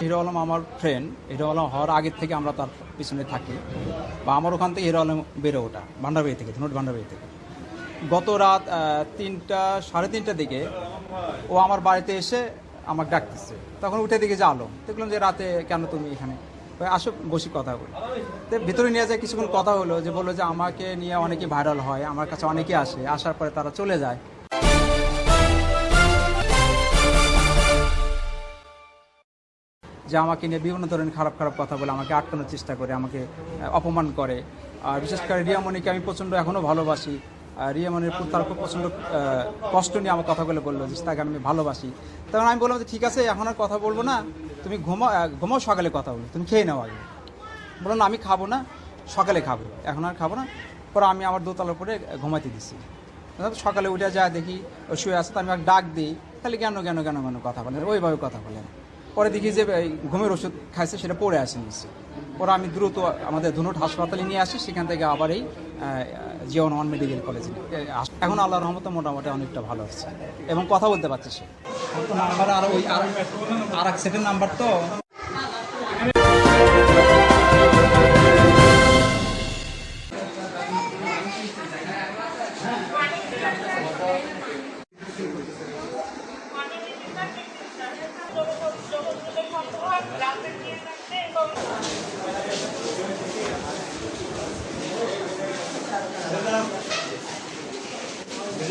Hero Alam আমার friend hero Alam হওয়ার আগের থেকে আমরা তার পিছনে থাকি। বা আমার ওখান থেকে হিরো আলম বেরো ওটা ভান্ডারবাড়ি থেকে, ধনুট ভান্ডারবাড়ি থেকে। গত রাত তিনটা, সাড়ে তিনটার দিকে ও আমার বাড়িতে এসে আমাকে ডাকতেছে। তখন উঠে দিকে যে আলম। দেখলাম যে রাতে কেন তুমি এখানে আসো বসি কথা বলি। তো ভিতরে নিয়ে যায়, কিছুক্ষণ কথা হলো, যে বলল যে আমাকে নিয়ে অনেকে ভাইরাল হয়, আমার কাছে অনেকে আসে, আসার পরে তারা চলে যায়। যে আমাকে নিয়ে বিভিন্ন ধরনের খারাপ খারাপ কথা বলে, আমাকে আটকানোর চেষ্টা করে, আমাকে অপমান করে। আর বিশেষ করে রিয়ামণিকে আমি প্রচণ্ড এখনও ভালোবাসি। আর রিয়ামণির পুত্র তার খুব প্রচণ্ড কষ্ট নিয়ে আমার কথাগুলো বলল যে তাকে আমি ভালোবাসি। তখন আমি বললাম যে ঠিক আছে এখন আর কথা বলব না তুমি ঘুমা আহ, ঘুমাও সকালে কথা বলো তুমি খেয়ে নাও আগে। বললাম না আমি খাব না সকালে খাব এখন আর খাব না। পরে আমি আমার দোতলার উপরে ঘুমাতে দিছি। সকালে উঠে যায় দেখি ও শুয়ে আছে তো আমি এক ডাক দিই তাহলে কেন কেন কেন কেন কথা বলেন ওইভাবে কথা বলেন পরে দেখি যে ঘুমের ওষুধ খাইছে সেটা পড়ে আসে নিচ্ছে পরে আমি দ্রুত আমাদের ধনুট হাসপাতালে নিয়ে আসি সেখান থেকে আবার এই জিওন ওয়ান মেডিকেল কলেজে এখন আল্লাহ রহমতে মোটামুটি অনেকটা ভালো হচ্ছে এবং কথা বলতে পারছে সে। নাম্বার আর ওই আর এক সেকেন্ড নাম্বার তো।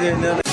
যে